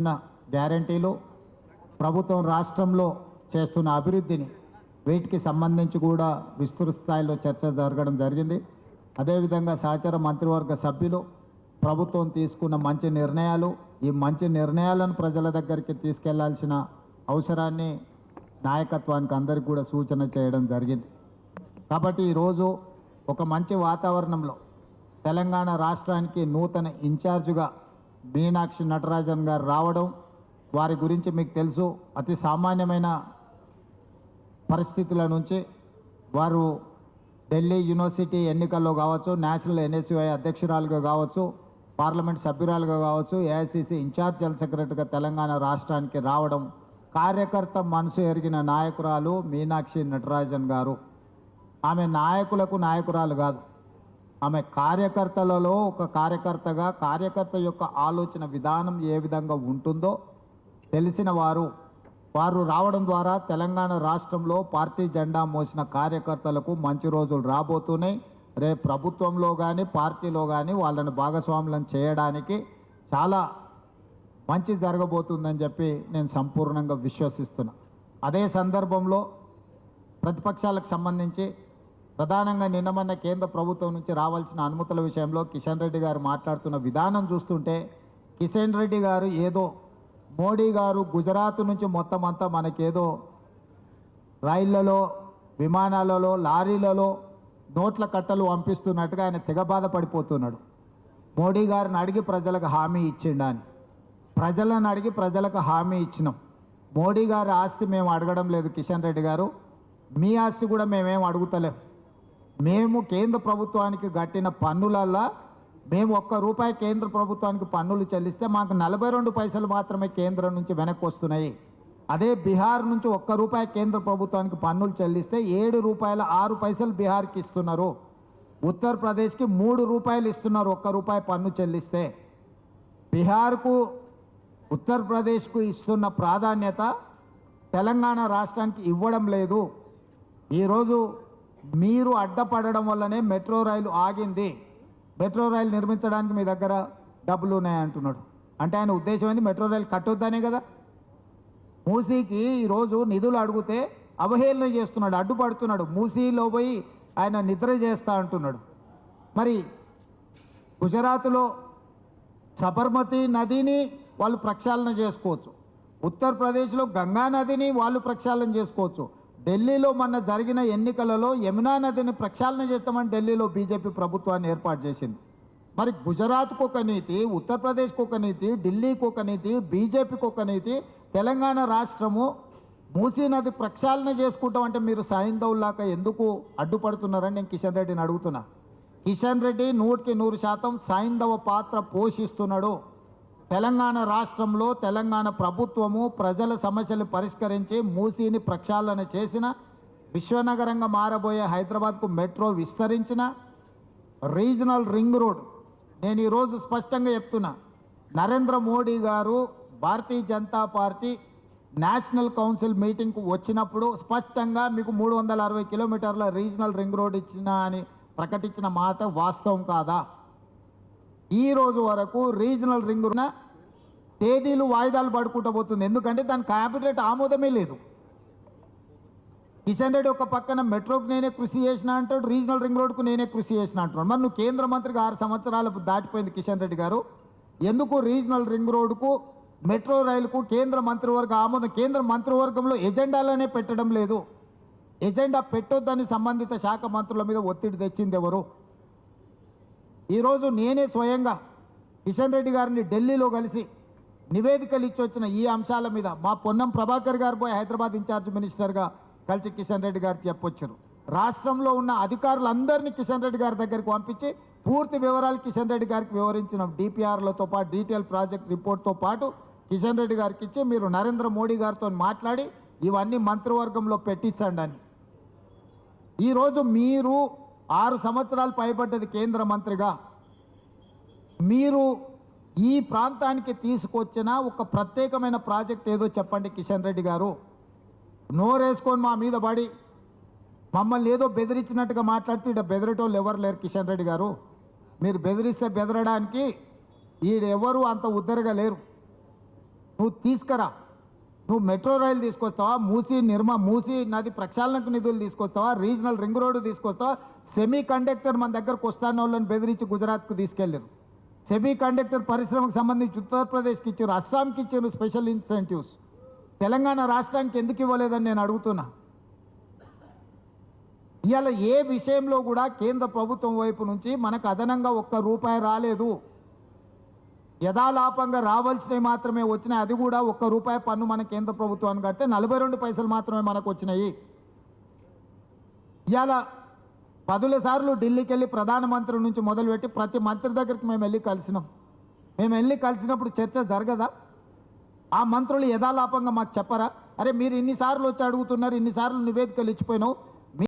ఉన్న గ్యారంటీలు ప్రభుత్వం రాష్ట్రంలో చేస్తున్న అభివృద్ధిని వీటికి సంబంధించి కూడా విస్తృత స్థాయిలో చర్చ జరగడం జరిగింది. అదేవిధంగా సహచార మంత్రివర్గ సభ్యులు ప్రభుత్వం తీసుకున్న మంచి నిర్ణయాలు ఈ మంచి నిర్ణయాలను ప్రజల దగ్గరికి తీసుకెళ్ళాల్సిన అవసరాన్ని నాయకత్వానికి అందరికీ కూడా సూచన చేయడం జరిగింది. కాబట్టి ఈరోజు ఒక మంచి వాతావరణంలో తెలంగాణ రాష్ట్రానికి నూతన ఇన్ఛార్జుగా మీనాక్షి నటరాజన్ గారు రావడం వారి గురించి మీకు తెలుసు. అతి సామాన్యమైన పరిస్థితుల నుంచి వారు ఢిల్లీ యూనివర్సిటీ ఎన్నికల్లో కావచ్చు నేషనల్ ఎన్ఎస్యుఐ అధ్యక్షురాలుగా కావచ్చు పార్లమెంట్ సభ్యురాలుగా కావచ్చు ఏఐసిసి ఇన్ఛార్జ్ జనరల్ సెక్రటరీగా తెలంగాణ రాష్ట్రానికి రావడం కార్యకర్త మనసు ఎరిగిన నాయకురాలు మీనాక్షి నటరాజన్ గారు. ఆమె నాయకులకు నాయకురాలు కాదు. ఆమె కార్యకర్తలలో ఒక కార్యకర్తగా కార్యకర్త యొక్క ఆలోచన విధానం ఏ విధంగా ఉంటుందో తెలిసిన వారు వారు రావడం ద్వారా తెలంగాణ రాష్ట్రంలో పార్టీ జెండా మోసిన కార్యకర్తలకు మంచి రోజులు రాబోతున్నాయి. రేపు ప్రభుత్వంలో కానీ పార్టీలో కానీ వాళ్ళని భాగస్వాములను చేయడానికి చాలా మంచి జరగబోతుందని చెప్పి నేను సంపూర్ణంగా విశ్వసిస్తున్నా. అదే సందర్భంలో ప్రతిపక్షాలకు సంబంధించి ప్రధానంగా నిన్న మొన్న కేంద్ర ప్రభుత్వం నుంచి రావాల్సిన అనుమతుల విషయంలో కిషన్ రెడ్డి గారు మాట్లాడుతున్న విధానం చూస్తుంటే కిషన్ రెడ్డి గారు ఏదో మోడీ గారు గుజరాత్ నుంచి మొత్తం అంతా మనకేదో రైళ్ళలో విమానాలలో లారీలలో నోట్ల కట్టలు పంపిస్తున్నట్టుగా ఆయన తెగబాధ పడిపోతున్నాడు మోడీ గారిని అడిగి ప్రజలకు హామీ ఇచ్చిండా అని. ప్రజలను అడిగి ప్రజలకు హామీ ఇచ్చినాం. మోడీ గారి ఆస్తి మేము అడగడం లేదు కిషన్ రెడ్డి గారు. మీ ఆస్తి కూడా మేమేం అడుగుతలేం. మేము కేంద్ర ప్రభుత్వానికి కట్టిన పన్నులల్లా మేము ఒక్క రూపాయి కేంద్ర ప్రభుత్వానికి పన్నులు చెల్లిస్తే మాకు నలభై రెండు పైసలు మాత్రమే కేంద్రం నుంచి వెనక్కి వస్తున్నాయి. అదే బీహార్ నుంచి ఒక్క రూపాయి కేంద్ర ప్రభుత్వానికి పన్నులు చెల్లిస్తే ఏడు రూపాయల ఆరు పైసలు బీహార్కి ఇస్తున్నారు. ఉత్తరప్రదేశ్కి మూడు రూపాయలు ఇస్తున్నారు ఒక్క రూపాయి పన్ను చెల్లిస్తే. బీహార్కు ఉత్తరప్రదేశ్కు ఇస్తున్న ప్రాధాన్యత తెలంగాణ రాష్ట్రానికి ఇవ్వడం లేదు. ఈరోజు మీరు అడ్డపడడం వల్లనే మెట్రో రైలు ఆగింది. మెట్రో రైలు నిర్మించడానికి మీ దగ్గర డబ్బులు ఉన్నాయంటున్నాడు అంటే ఆయన ఉద్దేశం ఏంది? మెట్రో రైలు కట్టొద్దనే కదా? మూసీకి ఈరోజు నిధులు అడిగితే అవహేళన చేస్తున్నాడు అడ్డుపడుతున్నాడు. మూసీలో పోయి ఆయన నిద్ర చేస్తా అంటున్నాడు. మరి గుజరాత్లో సబర్మతి నదిని వాళ్ళు ప్రక్షాళన చేసుకోవచ్చు. ఉత్తరప్రదేశ్లో గంగా నదిని వాళ్ళు ప్రక్షాళన చేసుకోవచ్చు. ఢిల్లీలో మొన్న జరిగిన ఎన్నికలలో యమునా నదిని ప్రక్షాళన చేస్తామని ఢిల్లీలో బీజేపీ ప్రభుత్వాన్ని ఏర్పాటు చేసింది. మరి గుజరాత్కు ఒక నీతి ఉత్తరప్రదేశ్కు ఒక నీతి ఢిల్లీకి ఒక నీతి బీజేపీకి ఒక నీతి తెలంగాణ రాష్ట్రము మూసీ నది ప్రక్షాళన చేసుకుంటాం అంటే మీరు సైంధవులాక ఎందుకు అడ్డుపడుతున్నారని నేను కిషన్ రెడ్డిని అడుగుతున్నా. కిషన్ రెడ్డి నూటికి నూరు శాతం సైంధవ పాత్ర పోషిస్తున్నాడు. తెలంగాణ రాష్ట్రంలో తెలంగాణ ప్రభుత్వము ప్రజల సమస్యలు పరిష్కరించి మూసీని ప్రక్షాళన చేసిన విశ్వనగరంగా మారబోయే హైదరాబాద్కు మెట్రో విస్తరించిన రీజనల్ రింగ్ రోడ్. నేను ఈరోజు స్పష్టంగా చెప్తున్నా నరేంద్ర మోడీ గారు Bharatiya Janata party national council మీటింగ్కు వచ్చినప్పుడు స్పష్టంగా మీకు మూడు వందల అరవై కిలోమీటర్ల రీజనల్ రింగ్ రోడ్ ఇచ్చిన అని ప్రకటించిన మాట వాస్తవం కాదా? ఈ రోజు వరకు రీజనల్ రింగ్ ఉన్న తేదీలు వాయిదాలు పడుకుంటూ పోతుంది. ఎందుకంటే దాని క్యాబినెట్ ఆమోదమే లేదు. కిషన్ రెడ్డి ఒక పక్కన మెట్రోకు నేనే కృషి చేసిన అంటాడు రీజనల్ రింగ్ రోడ్కు నేనే కృషి చేసిన అంటున్నాడు. మరి నువ్వు కేంద్ర మంత్రిగా ఆరు సంవత్సరాలు దాటిపోయింది కిషన్ రెడ్డి గారు. ఎందుకు రీజనల్ రింగ్ రోడ్కు మెట్రో రైలుకు కేంద్ర మంత్రివర్గ ఆమోదం కేంద్ర మంత్రివర్గంలో ఎజెండాలోనే పెట్టడం లేదు. ఎజెండా పెట్టొద్దని సంబంధిత శాఖ మంత్రుల మీద ఒత్తిడి తెచ్చింది ఎవరు? ఈరోజు నేనే స్వయంగా కిషన్ రెడ్డి గారిని ఢిల్లీలో కలిసి నివేదికలు ఇచ్చి వచ్చిన ఈ అంశాల మీద మా పొన్నం ప్రభాకర్ గారు పోయి హైదరాబాద్ ఇన్ఛార్జ్ మినిస్టర్గా కలిసి కిషన్ రెడ్డి గారికి చెప్పొచ్చారు రాష్ట్రంలో ఉన్న అధికారులందరినీ కిషన్ రెడ్డి గారి దగ్గరికి పంపించి పూర్తి వివరాలు కిషన్ రెడ్డి గారికి వివరించిన డిపిఆర్లతో పాటు డీటెయిల్ ప్రాజెక్ట్ రిపోర్ట్తో పాటు కిషన్ రెడ్డి గారికి ఇచ్చి మీరు నరేంద్ర మోడీ గారితో మాట్లాడి ఇవన్నీ మంత్రివర్గంలో పెట్టించండి అని. ఈరోజు మీరు ఆరు సంవత్సరాలు పైబడ్డది కేంద్ర మంత్రిగా. మీరు ఈ ప్రాంతానికి తీసుకొచ్చిన ఒక ప్రత్యేకమైన ప్రాజెక్ట్ ఏదో చెప్పండి కిషన్ రెడ్డి గారు. నోరేసుకొని మా మీద పడి మమ్మల్ని ఏదో బెదిరించినట్టుగా మాట్లాడితే ఇక్కడ బెదిరేటోళ్ళు ఎవరు లేరు కిషన్ రెడ్డి గారు. మీరు బెదిరిస్తే బెదరడానికి ఈడెవరూ అంత ఉద్దరగా లేరు. నువ్వు తీసుకురా. నువ్వు మెట్రో రైలు తీసుకొస్తావా? మూసి నిర్మ మూసి నది ప్రక్షాళనకు నిధులు తీసుకొస్తావా? రీజనల్ రింగ్ రోడ్డు తీసుకొస్తావా? సెమీ కండక్టర్ మన దగ్గరకు వస్తాన వాళ్ళని బెదిరించి గుజరాత్కు తీసుకెళ్ళారు. సెమీ కండక్టర్ పరిశ్రమకు సంబంధించి ఉత్తరప్రదేశ్కి ఇచ్చారు అస్సాంకి ఇచ్చారు స్పెషల్ ఇన్సెంటివ్స్. తెలంగాణ రాష్ట్రానికి ఎందుకు ఇవ్వలేదని నేను అడుగుతున్నా. ఇవాళ ఏ విషయంలో కూడా కేంద్ర ప్రభుత్వం వైపు నుంచి మనకు అదనంగా ఒక్క రూపాయి రాలేదు. యథాలాపంగా రావాల్సినవి మాత్రమే వచ్చినాయి. అది కూడా ఒక్క రూపాయి పన్ను మన కేంద్ర ప్రభుత్వానికి కడితే నలభై రెండు పైసలు మాత్రమే మనకు వచ్చినాయి. ఇవాళ పదుల సార్లు ఢిల్లీకి వెళ్ళి ప్రధానమంత్రి నుంచి మొదలుపెట్టి ప్రతి మంత్రి దగ్గరికి మేము వెళ్ళి కలిసినాం. మేము వెళ్ళి కలిసినప్పుడు చర్చ జరగదా? ఆ మంత్రులు యథాలాపంగా మాకు చెప్పరా? అరే మీరు ఇన్నిసార్లు వచ్చి అడుగుతున్నారు ఇన్నిసార్లు నివేదికలు ఇచ్చిపోయినావు.